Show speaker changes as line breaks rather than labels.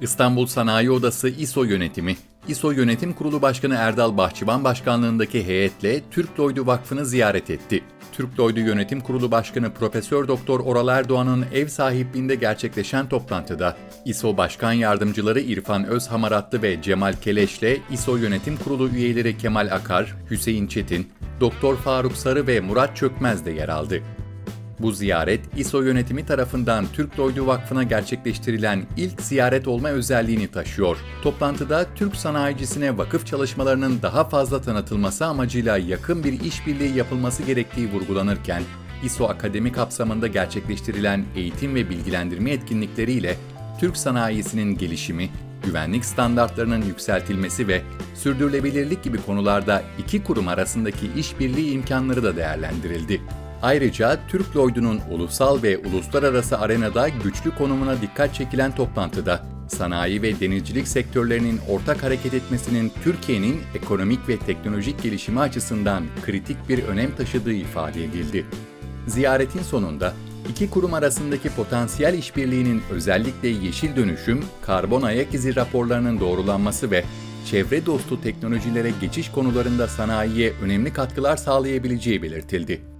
İstanbul Sanayi Odası İSO Yönetimi, İSO Yönetim Kurulu Başkanı Erdal Bahçıvan başkanlığındaki heyetle Türk Lloyd'u Vakfı'nı ziyaret etti. Türk Lloyd'u Yönetim Kurulu Başkanı Profesör Doktor Oral Erdoğan'ın ev sahipliğinde gerçekleşen toplantıda İSO Başkan Yardımcıları İrfan Özhamaratlı ve Cemal Keleş'le İSO Yönetim Kurulu üyeleri Kemal Akar, Hüseyin Çetin, Doktor Faruk Sarı ve Murat Çökmez de yer aldı. Bu ziyaret İSO yönetimi tarafından Türk Lloyd'u Vakfı'na gerçekleştirilen ilk ziyaret olma özelliğini taşıyor. Toplantıda Türk sanayicisine vakıf çalışmalarının daha fazla tanıtılması amacıyla yakın bir işbirliği yapılması gerektiği vurgulanırken, İSO Akademi kapsamında gerçekleştirilen eğitim ve bilgilendirme etkinlikleriyle Türk sanayisinin gelişimi, güvenlik standartlarının yükseltilmesi ve sürdürülebilirlik gibi konularda iki kurum arasındaki işbirliği imkanları da değerlendirildi. Ayrıca Türk Lloyd'unun ulusal ve uluslararası arenada güçlü konumuna dikkat çekilen toplantıda sanayi ve denizcilik sektörlerinin ortak hareket etmesinin Türkiye'nin ekonomik ve teknolojik gelişimi açısından kritik bir önem taşıdığı ifade edildi. Ziyaretin sonunda iki kurum arasındaki potansiyel işbirliğinin özellikle yeşil dönüşüm, karbon ayak izi raporlarının doğrulanması ve çevre dostu teknolojilere geçiş konularında sanayiye önemli katkılar sağlayabileceği belirtildi.